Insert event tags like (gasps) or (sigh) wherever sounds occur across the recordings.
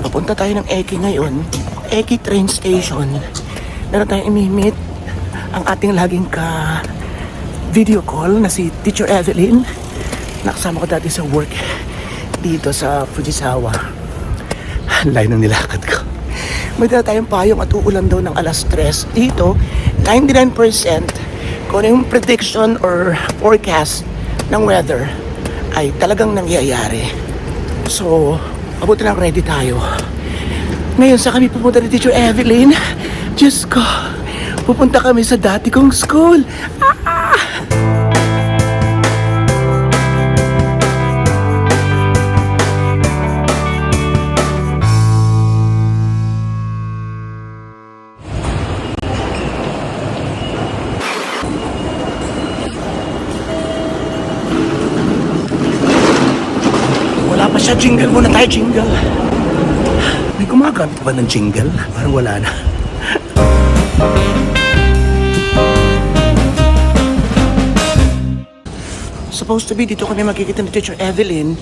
Papunta tayo ng Eki ngayon. Eki train station. Meron tayong imimit ang ating laging ka video call na si Teacher Evelyn. Nakasama ko dati sa work dito sa Fujisawa. (laughs) Layo ng nilakad ko. May dala tayong payong at uulan daw ng alas 3. Dito, 99% kung ano yung prediction or forecast ng weather ay talagang nangyayari. So, mabuti lang ready tayo. Ngayon sa kami pupunta ni Teacher Evelyn, Diyos ko, pupunta kami sa dati kong school. Siya jingle. Muna tayo jingle. May gumagamit ba ng jingle? Parang wala na. Supposed to be dito kami magkikita ni Teacher Evelyn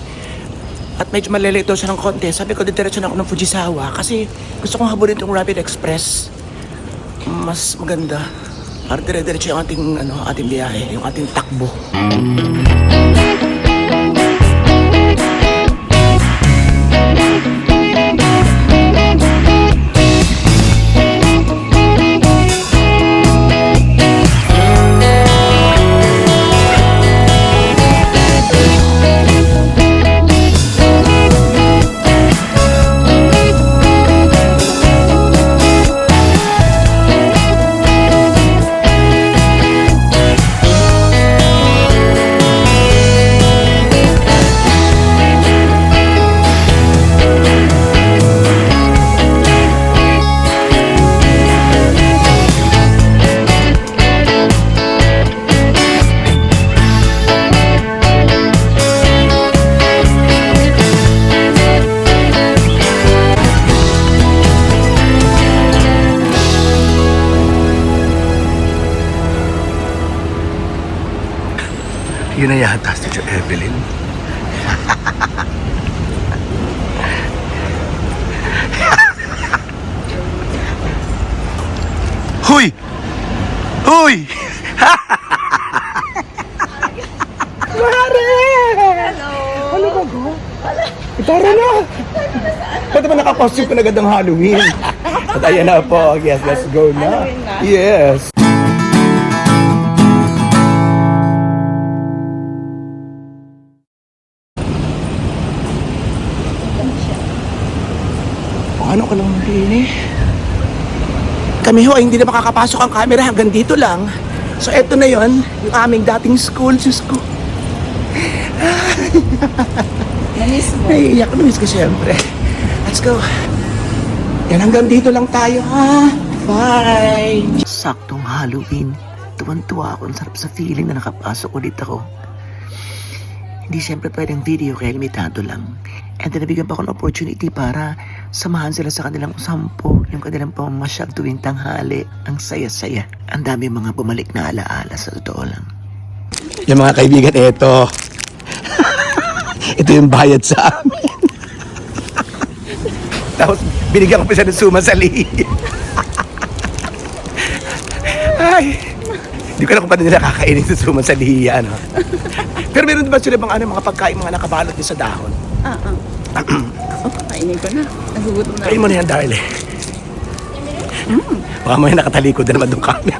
at medyo malilate daw siya ng konti. Sabi ko, didiretso na ako ng Fujisawa kasi gusto kong habulin itong Rapid Express. Mas maganda. Para dire-diretso yung ating, ano, ating biyahe, yung ating takbo. Yun na yata si Teacher Evelyn. Huy! Huy! Mare! Hello! Ano ba go? Tara na! Ba't naman nakakostume ko na agad ng Halloween? (laughs) At ayan na po. Yes, let's go na. Yes. Eh? Kami ho ay hindi na makakapasok ang camera hanggang dito lang. So eto na yon yung aming dating school. Diyos ko. Namiss mo. Naiiyak na miss ko siyempre. Let's go. Yan hanggang dito lang tayo ha. Bye! Saktong Halloween. Tuwan-tuwa ako. Ang sarap sa feeling na nakapasok ulit ako. Hindi siyempre pwedeng video kaya limitado lang. And then nabigyan pa ako ng opportunity para samahan sila sa kanilang sampo, yung kanilang pamamasyag tuwing tanghali. Ang saya-saya. Ang dami mga bumalik na alaala sa totoo lang. Yung mga kaibigan, eto. (laughs) ito yung bayad sa amin. (laughs) Tapos binigyan ko pa siya ng sumasali. Ay, hindi ko alam kung paano nila kakainin sa sumasali. Ano. Pero meron ba sila bang ano, mga pagkain mga nakabalot din sa dahon? Ah, ah. Oh, kainin ko na. Nagugutom na. Kain mo na yan, darling. Baka may nakatalikod na naman doon camera.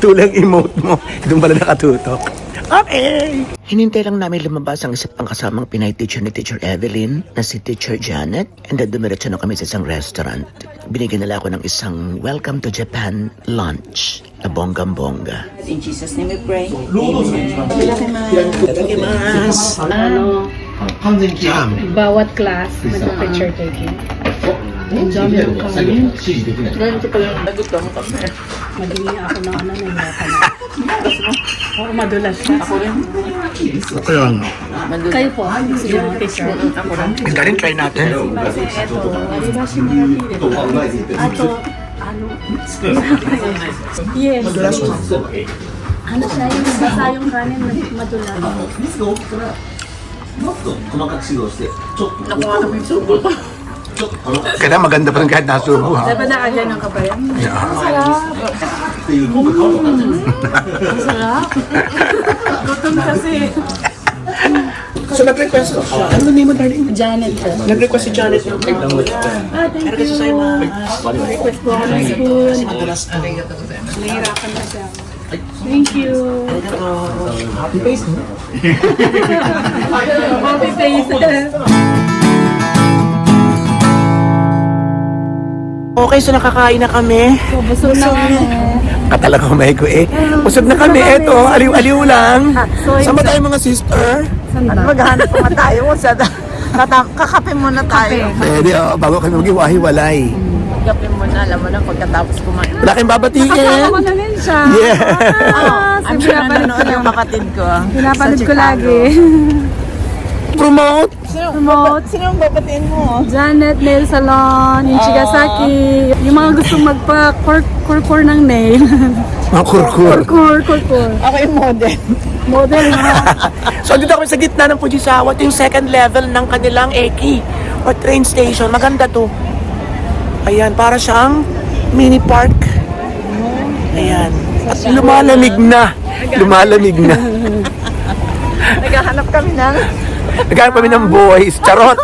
Tulang emote mo. Doon pala nakatutok. Okay! Hinintay lang namin lumabas ang isa pang kasamang Pinay teacher ni Teacher Evelyn na si Teacher Janet and then dumiretso na kami sa isang restaurant. Binigyan nila ako ng isang Welcome to Japan lunch na bonggang-bongga. In Jesus' name we pray. Amen. Itadakimasu! ano, Jam! bawat class nagpa-picture taking. Ang dami ng kanin. Ganito pala nagutom kami. Madumi ako ng ano, nahihirapan ako. Oo, madulas siya. Ako rin. Ayun. Madulas. Kayo po, sige mga teacher. Ako rin. Ganda rin, try natin. Base eto, aribashi marati Ato, ano, yes. Madulas mo. Ano siya yung basa yung kanin, madulas. 水が多くからもっと細かく指導してちょっと Nakuha kami yung subo. Kaya maganda pa rin kahit nasubo ha. Dapat nakaganon ka pa yan. Gutom kasi. So nag-request ko siya. Ano name mo darling? Janet ka. Nag-request si Janet ng Ah, thank you. Request po ako ng spoon. Madalas to. Nahihirapan na siya. Thank you. Happy face mo. (laughs) Happy face. Okay, so nakakain na kami. Busog na kami. Ka talaga may ko eh. Usog na kami. Eto, aliw-aliw lang. Sama tayo mga sister. Maghanap pa nga tayo. (laughs) Sa, kata- kakape muna tayo. Pwede, oh, bago kami mag-iwahiwalay. Kape muna, alam mo na pagkatapos kumain. Wala kayong babatiin. Ako na rin siya. Yeah. Ah, I'm sure nanonood yung kapatid ko. Pinapanood ko lagi. Promote. Promote. Sino ang babatiin mo? Janet Nail Salon, in Chigasaki. Yung mga gustong magpa-core-core ng nail. (laughs) Mga kurkur. Core, core, core. Ako yung model. Model mga. (laughs) So, dito kami sa gitna ng Fujisawa. Ito yung second level ng kanilang Eki or train station. Maganda to. Ayan, para siyang mini park. Ayan. At lumalamig na. Lumalamig na. Naghahanap kami ng Nagkaroon kami ng boys. Charot.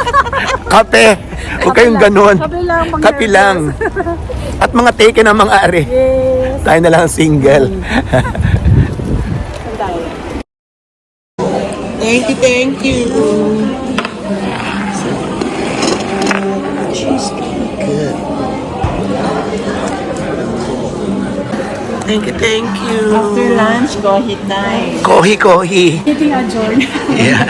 Kape. Huwag kayong ganun. Kape lang, pang Kape lang. At mga take ng mga ari. Yes. Tayo na lang ang single. thank you, thank you. Thank you, thank you. after lunch, go hit night. Kohi, kohi. Meeting adjourn. Yeah.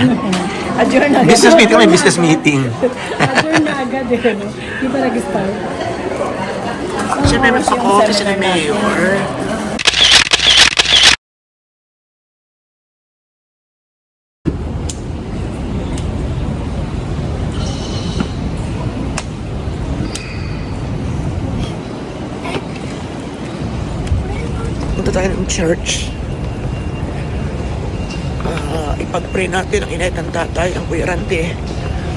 Adjourn na. Business meeting, may business meeting. adjourn na agad eh. No? Di pa nag-start. Siyempre, may sa office ni Mayor. Ng church. Ah, ipag-pray natin ang inay ng tatay, ang kuyarante.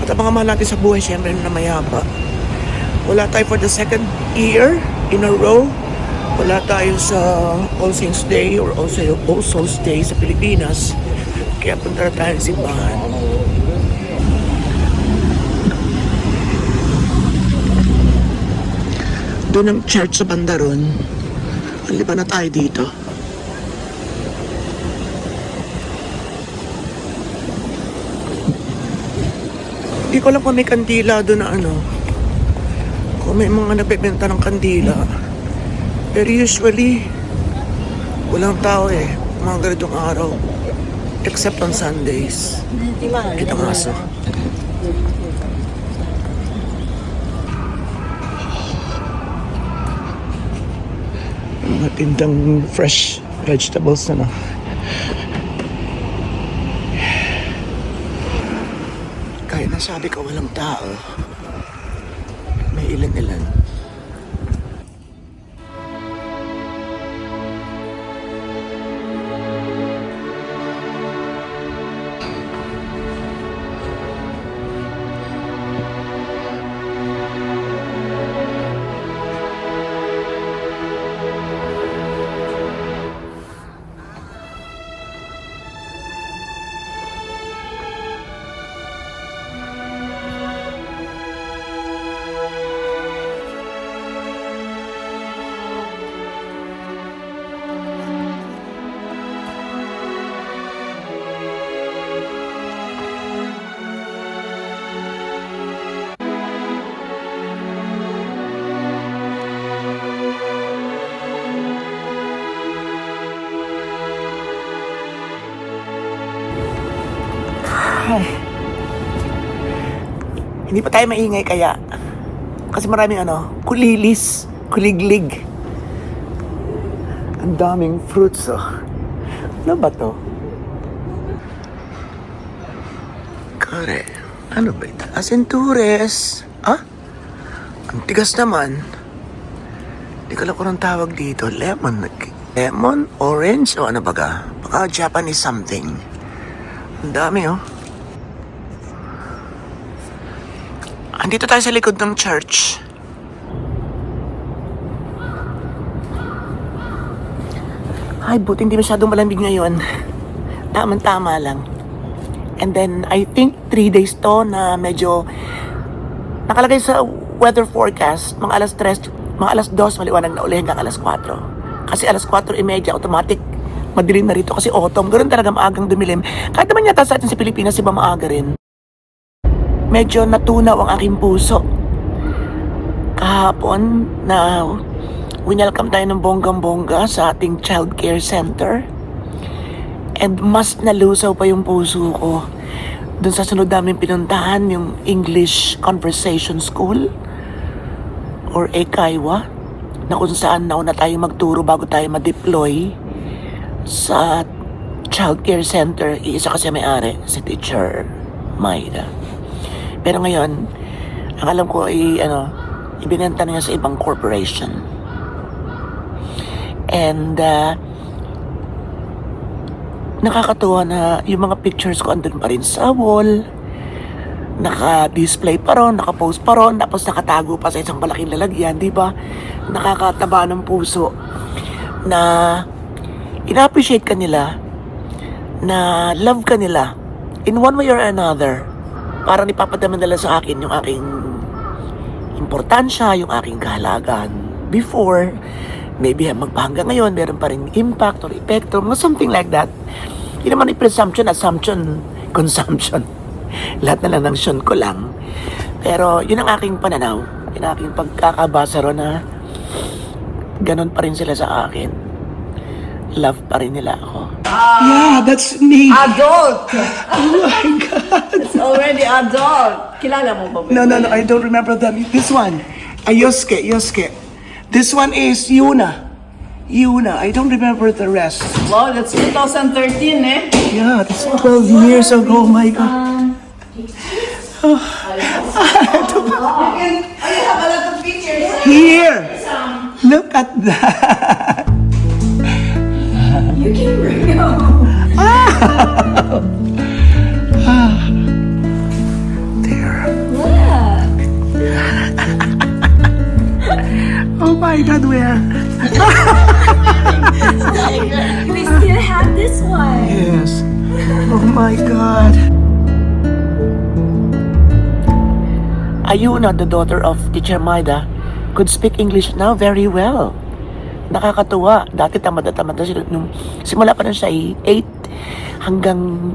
At ang mga mahal natin sa buhay, siyempre na mayaba. Wala tayo for the second year in a row. Wala tayo sa All Saints Day or also All Souls Day sa Pilipinas. Kaya punta na tayo sa simbahan. Doon ang church sa Bandaron. Aliba na tayo dito. Hindi ko alam kung may kandila doon na ano. Kung may mga nagbebenta ng kandila. Pero usually, walang tao eh. Mga ganitong araw. Except on Sundays. Ito nga so. Tindang fresh vegetables na no. Kahit nasabi ko walang tao, may ilan-ilan. Hindi pa tayo maingay kaya. Kasi maraming ano, kulilis, kuliglig. Ang daming fruits oh. Ano ba to? Kare, ano ba ito? Asintures. Ah? Ang tigas naman. Hindi ko alam kung tawag dito. Lemon. Lemon? Orange? O ano baga? Baka Japanese something. Ang dami oh. Andito tayo sa likod ng church. Ay, buti hindi masyadong malamig ngayon. Tamang-tama lang. And then, I think three days to na medyo nakalagay sa weather forecast, mga alas 3, mga alas 2, maliwanag na uli hanggang alas 4. Kasi alas 4.30, automatic, madilim na rito kasi autumn. Ganun talaga maagang dumilim. Kahit naman yata sa atin sa Pilipinas, iba maaga rin. Medyo natunaw ang aking puso. Kahapon na winelcome tayo ng bonggang-bongga sa ating child care center. And mas nalusaw pa yung puso ko. Doon sa sunod namin pinuntahan, yung English Conversation School or Ekaiwa na kung saan nauna tayo magturo bago tayo ma-deploy sa child care center. Iisa kasi may-ari, si Teacher Maida. Pero ngayon, ang alam ko ay ano, ibinenta na niya sa ibang corporation. And uh, nakakatuwa na yung mga pictures ko andun pa rin sa wall. Naka-display pa ron, naka-post pa ron, tapos nakatago pa sa isang malaking lalagyan, di ba? Nakakataba ng puso na ina-appreciate ka nila, na love ka nila in one way or another. Parang ipapadama nila sa akin yung aking importansya, yung aking kahalagan. Before, maybe magpahanggang ngayon, meron pa rin impact or epekto, mga something like that. Yun naman presumption, assumption, (laughs) consumption. Lahat na lang ng syon ko lang. Pero yun ang aking pananaw, yun ang aking pagkakabasa ron na ganun pa rin sila sa akin. Love pa rin nila ako. yeah, that's me. Adult! (laughs) Oh my God. It's already adult. Kilala mo ba? No, no, no, I don't remember them. This one, Ayosuke, Yosuke. This one is Yuna. Yuna, I don't remember the rest. Wow, that's 2013 eh. Yeah, that's 12 years ago, my God. Here! Look at that! (laughs) You can bring There. oh my God, where? (laughs) We still have this one. Yes. Oh my God. Ayuna, the daughter of Teacher Maida, could speak English now very well. Nakakatuwa. Dati tamad na tamad sila. Nung simula pa na siya ay 8 hanggang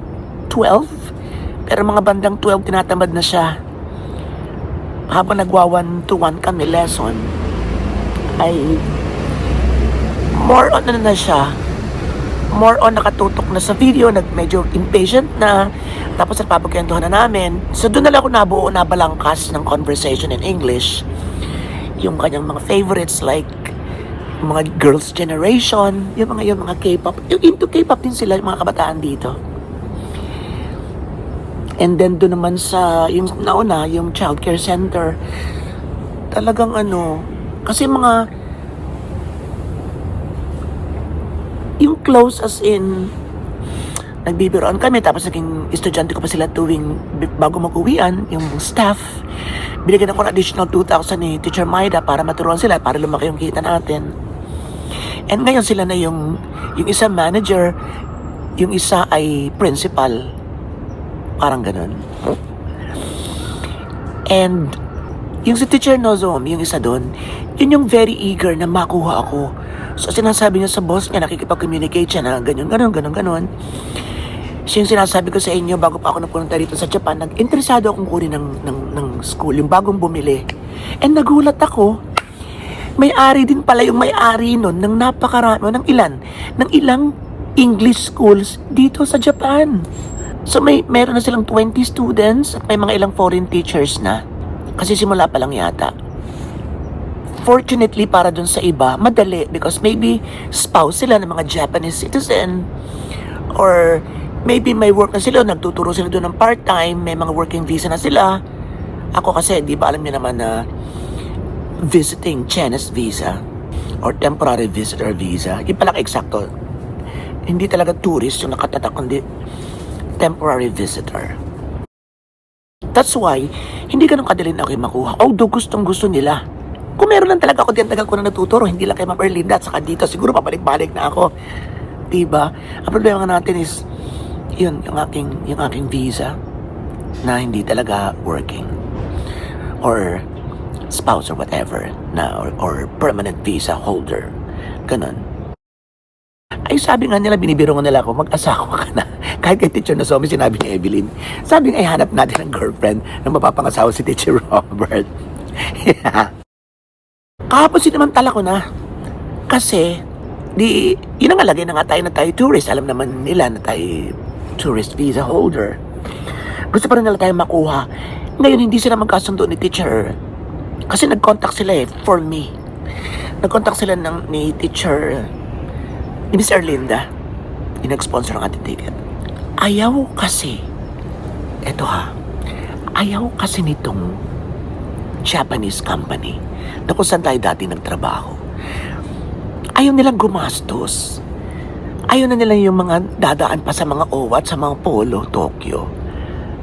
12. Pero mga bandang 12, tinatamad na siya. Habang nagwa 1 to 1 kami lesson, ay more on ano na siya, more on nakatutok na sa video, nag medyo impatient na, tapos nagpapagkwentuhan na namin. So doon na lang ako nabuo na balangkas ng conversation in English. Yung kanyang mga favorites like mga girls generation, yung mga yung mga K-pop. Yung into K-pop din sila, yung mga kabataan dito. And then doon naman sa, yung nauna, yung child care center, talagang ano, kasi mga yung close as in nagbibiroan kami tapos naging estudyante ko pa sila tuwing bago mag-uwian yung staff binigyan ako ng additional 2,000 ni Teacher Maida para maturuan sila para lumaki yung kita natin and ngayon sila na yung yung isa manager yung isa ay principal parang ganun and yung si Teacher Nozom, yung isa doon, yun yung very eager na makuha ako. So sinasabi niya sa boss niya, nakikipag-communicate siya na ganyan, ganun, ganun, ganun. Siya yung sinasabi ko sa inyo bago pa ako napunta dito sa Japan, nag-interesado akong kunin ng, ng, ng school, yung bagong bumili. And nagulat ako, may-ari din pala yung may-ari nun ng napakarami, ng ilan, ng ilang English schools dito sa Japan. So may meron na silang 20 students at may mga ilang foreign teachers na. Kasi simula pa lang yata. Fortunately para dun sa iba, madali because maybe spouse sila ng mga Japanese citizen or maybe may work na sila, nagtuturo sila doon ng part-time, may mga working visa na sila. Ako kasi, di ba alam niyo naman na visiting Chinese visa or temporary visitor visa, yung pala eksakto, hindi talaga tourist yung nakatatak, kundi temporary visitor. That's why, hindi ganun kadali na ako makuha. Although gustong gusto nila. Kung meron lang talaga ako, diyan tagal ko na natuturo. Hindi lang kay Ma'am Erlinda at saka dito. Siguro papalik-balik na ako. Diba? Ang problema natin is, yun, yung aking, yung aking visa na hindi talaga working. Or spouse or whatever na or, or permanent visa holder. Ganon. Ay sabi nga nila, binibiro nga nila ako, mag-asawa ka na. (laughs) Kahit kay Teacher na Somi, sinabi ni Evelyn. Sabi nga, hanap natin ng girlfriend na mapapangasawa si Teacher (laughs) Robert. yeah. Kahapon sinamantala ko na. Kasi, di, yun ang alagay na nga tayo na tayo tourist. Alam naman nila na tayo tourist visa holder. Gusto pa rin nila tayo makuha. Ngayon, hindi sila magkasundo ni teacher. Kasi nag-contact sila eh, for me. Nag-contact sila ng, ni teacher, ni Miss Erlinda. Yung nag-sponsor ng ating ticket. Ayaw kasi, eto ha, ayaw kasi nitong Japanese company na kung saan tayo dati nagtrabaho. Ayaw nilang gumastos. Ayaw na nila yung mga dadaan pa sa mga OWA at sa mga polo, Tokyo.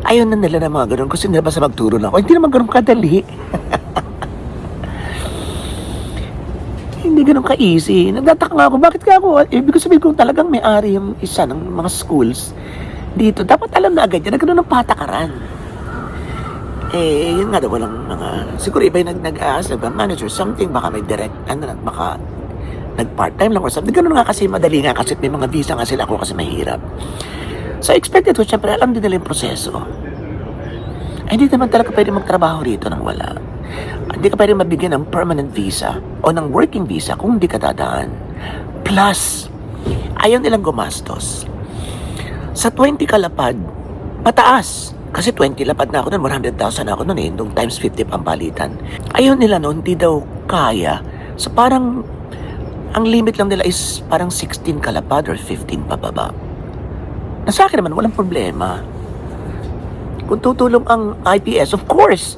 Ayaw na nila ng mga ganun. Gusto nila basta magturo na ako. Hindi naman ganun kadali. (laughs) Hindi ganun ka-easy. Nagtataka nga ako, bakit ka ako? Ibig sabihin kung talagang may-ari yung isa ng mga schools dito, dapat alam na agad yan na ganun ang patakaran. Eh, yun nga daw, walang mga, siguro iba yung nag, nag-aas, nag manager, something, baka may direct, ano, baka nag-part-time lang or something. Ganun nga kasi, madali nga kasi may mga visa nga sila ako kasi mahirap. So, expected ko, syempre, alam din nila yung proseso. Eh, hindi naman talaga pwede magtrabaho rito nang wala. Hindi ka pwede mabigyan ng permanent visa o ng working visa kung hindi ka dadaan. Plus, ayaw nilang gumastos. Sa 20 kalapad, mataas. Kasi 20 lapad na ako nun, 100,000 ako nun eh, nung times 50 pampalitan. Ayaw nila nun, hindi daw kaya. So parang, ang limit lang nila is parang 16 kalapad or 15 pababa. Na sa akin naman, walang problema. Kung tutulong ang IPS, of course,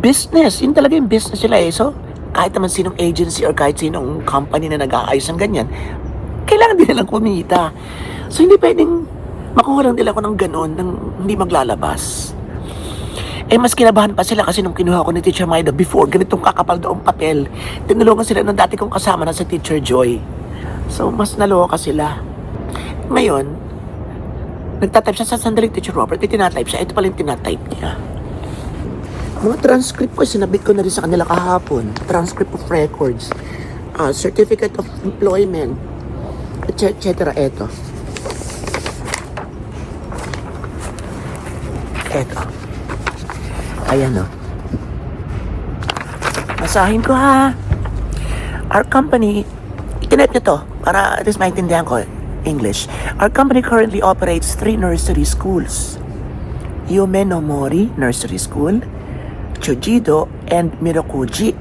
business, yun talaga yung business nila eh. So, kahit naman sinong agency or kahit sinong company na nag-aayos ng ganyan, kailangan din nilang kumita. So, hindi pwedeng makuha lang nila ako ng ganon nang hindi maglalabas. Eh, mas kinabahan pa sila kasi nung kinuha ko ni Teacher Maida before, ganitong kakapal doong papel, tinulungan sila ng dati kong kasama na si Teacher Joy. So, mas naloka sila. Ngayon, nagtatype siya sa sandaling Teacher Robert, may tinatype siya. Ito pala yung tinatype niya. Mga transcript ko, sinabit ko na rin sa kanila kahapon. Transcript of records, ah, certificate of employment, etc. etc. Eto. Eto. Ayan o. Basahin ko ha. Our company, itinip nyo to para at least maintindihan ko English. Our company currently operates three nursery schools. Yume no Mori Nursery School, Chojido, and Mirokuji.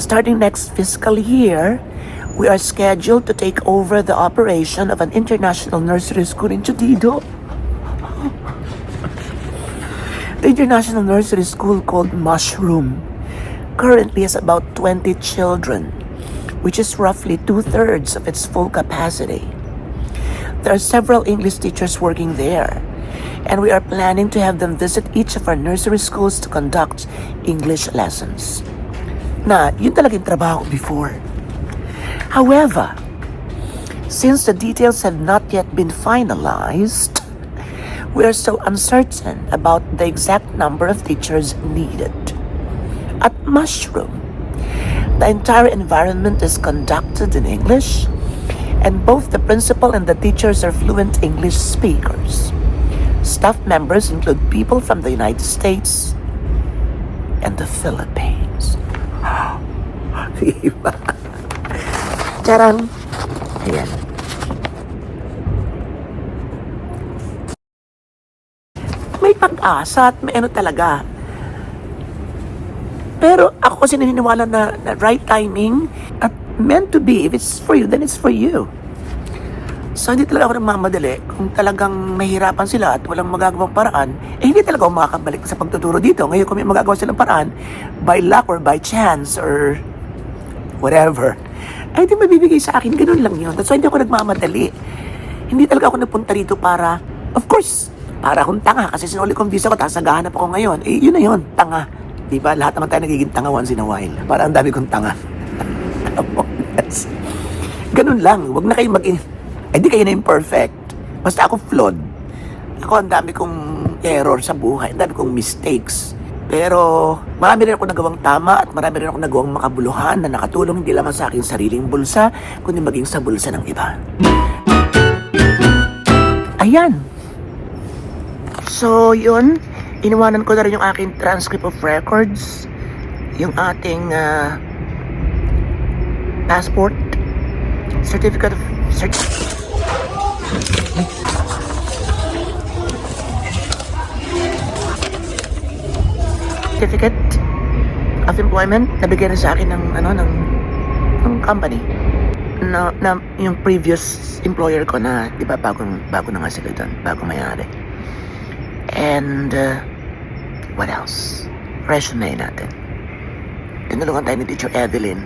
Starting next fiscal year, we are scheduled to take over the operation of an international nursery school in Chojido. The international nursery school called Mushroom currently has about 20 children, which is roughly two thirds of its full capacity. There are several English teachers working there, and we are planning to have them visit each of our nursery schools to conduct English lessons. Na, yun talaga yung trabaho before. However, since the details have not yet been finalized, we are so uncertain about the exact number of teachers needed. At Mushroom, the entire environment is conducted in English, and both the principal and the teachers are fluent English speakers. Staff members include people from the United States and the Philippines. (gasps) Diba? Charang! Ayan. May pag-asa at may ano talaga. Pero ako kasi naniniwala na, na right timing at meant to be. If it's for you, then it's for you. So hindi talaga ako nagmamadali. Kung talagang mahirapan sila at walang magagawang paraan, eh hindi talaga ako makakabalik sa pagtuturo dito. Ngayon kung may magagawa silang paraan, by luck or by chance or whatever, ay hindi mabibigay sa akin. Ganun lang yun. That's why hindi ako nagmamadali. Hindi talaga ako napunta rito para, of course, Para akong tanga kasi sinuli kong visa ko, tapos naghahanap ako ngayon. Eh, yun na yun, tanga. Di ba? Lahat naman tayo nagiging tanga once in a while. Para ang dami kong tanga. (laughs) Ganun lang. Huwag na kayo mag... Eh, di kayo na imperfect. Basta ako flawed. Ako ang dami kong error sa buhay. Ang dami kong mistakes. Pero marami rin ako nagawang tama at marami rin ako nagawang makabuluhan na nakatulong hindi lamang sa aking sariling bulsa, kundi maging sa bulsa ng iba. Ayan. So, yun. Iniwanan ko na rin yung aking transcript of records. Yung ating ah, passport. Certificate of... Cert certificate of employment na rin sa akin ng ano ng ng company na, na yung previous employer ko na di ba bagong bago na nga sila doon bago mayari. And uh, what else? Resume natin. Tinulungan tayo ni teacher Evelyn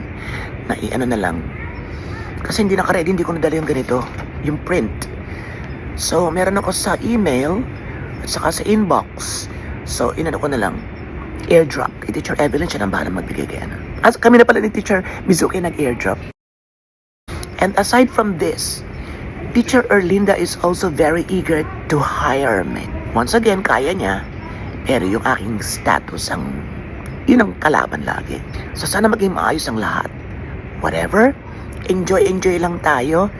na i-ano na lang. Kasi hindi naka-ready hindi ko nadala yung ganito yung print so meron ako sa email at saka sa inbox so inano ko na lang airdrop. Kay Teacher Evelyn siya nang bahala magbigay kaya na. As kami na pala ni Teacher Mizuki nag-airdrop. And aside from this, Teacher Erlinda is also very eager to hire me. Once again, kaya niya. Pero yung aking status ang yun ang kalaban lagi. So sana maging maayos ang lahat. Whatever, enjoy-enjoy lang tayo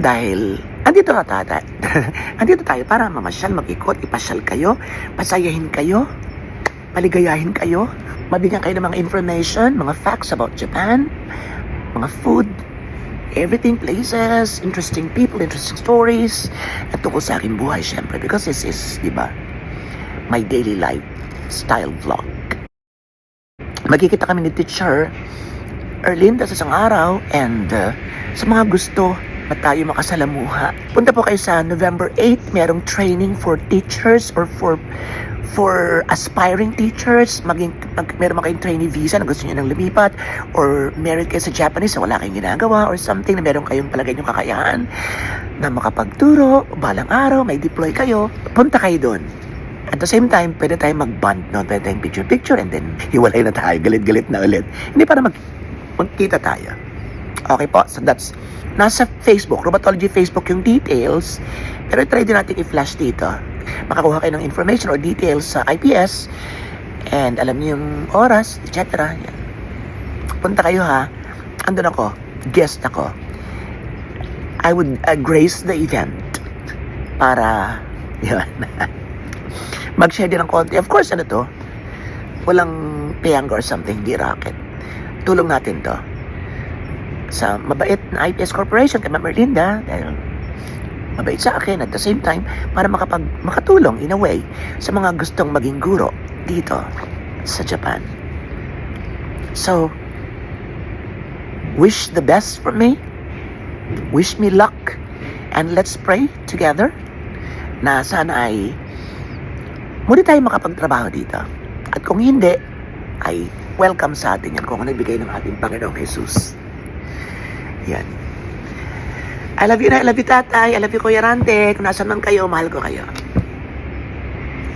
dahil andito na tayo. (laughs) andito tayo para mamasyal, mag-ikot, ipasyal kayo, pasayahin kayo, paligayahin kayo, mabigyan kayo ng mga information, mga facts about Japan, mga food, everything, places, interesting people, interesting stories, at tungkol sa aking buhay, syempre, because this is, di ba, my daily life style vlog. Magkikita kami ni teacher Erlinda sa isang araw and uh, sa mga gusto na tayo makasalamuha. Punta po kayo sa November 8, merong training for teachers or for for aspiring teachers, maging mag, meron kayong trainee visa na gusto niyo nang lumipat or meron kayo sa Japanese na wala kayong ginagawa or something na meron kayong palagay niyong kakayahan na makapagturo, balang araw, may deploy kayo, punta kayo doon. At the same time, pwede tayong mag-bond, no? Pwede tayong picture-picture and then hiwalay na tayo, galit-galit na ulit. Hindi para mag magkita tayo. Okay po, so that's nasa Facebook, Rheumatology Facebook yung details. Pero try din natin i-flash dito. Makakuha kayo ng information or details sa IPS and alam niyo yung oras, etc. Punta kayo ha. Andun ako. Guest ako. I would uh, grace the event para (laughs) yun. mag-share din ng konti. Of course, ano to? Walang payang or something, di racket. Tulong natin to sa mabait na IPS Corporation kay Ma'am Erlinda dahil mabait sa akin at the same time para makapag makatulong in a way sa mga gustong maging guro dito sa Japan. So, wish the best for me. Wish me luck. And let's pray together na sana ay muli tayo makapagtrabaho dito. At kung hindi, ay welcome sa atin yan kung ano ibigay ng ating Panginoong Jesus. Yan. I love you na, I love you tatay, I love you Kuya Rante. Kung nasan man kayo, mahal ko kayo.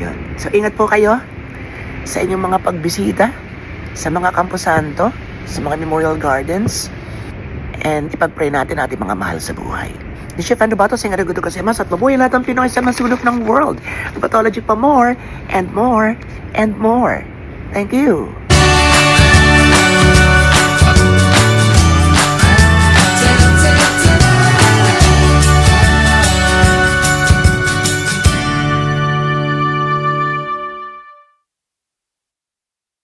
Yan. So ingat po kayo sa inyong mga pagbisita sa mga Camposanto, sa mga memorial gardens, and ipag-pray natin ating mga mahal sa buhay. Ni Chef Andrew Bato, sing Arigato Gozaimasu at mabuhay lahat ng Pinoy sa masulok ng world. Pathology pa more, and more, and more. Thank you.